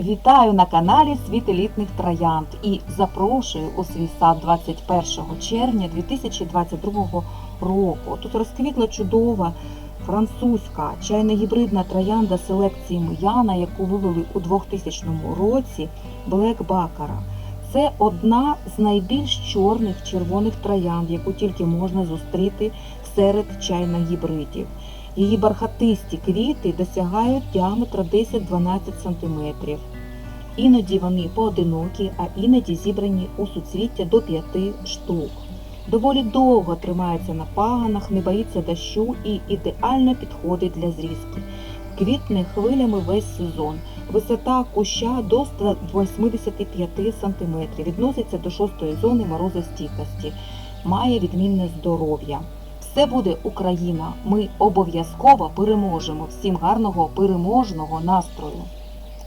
Вітаю на каналі Світ елітних троянд і запрошую у свій сад 21 червня 2022 року. Тут розквітла чудова французька чайно-гібридна троянда селекції Мияна, яку вивели у 2000 році Блек Бакара. Це одна з найбільш чорних червоних троянд, яку тільки можна зустріти серед чайно-гібридів. Її бархатисті квіти досягають діаметра 10-12 см. Іноді вони поодинокі, а іноді зібрані у суцвіття до 5 штук. Доволі довго тримається на паганах, не боїться дощу і ідеально підходить для зрізки. Квітне хвилями весь сезон. Висота куща до 185 см. Відноситься до шостої зони морозостійкості. Має відмінне здоров'я. Все буде Україна. Ми обов'язково переможемо. Всім гарного переможного настрою.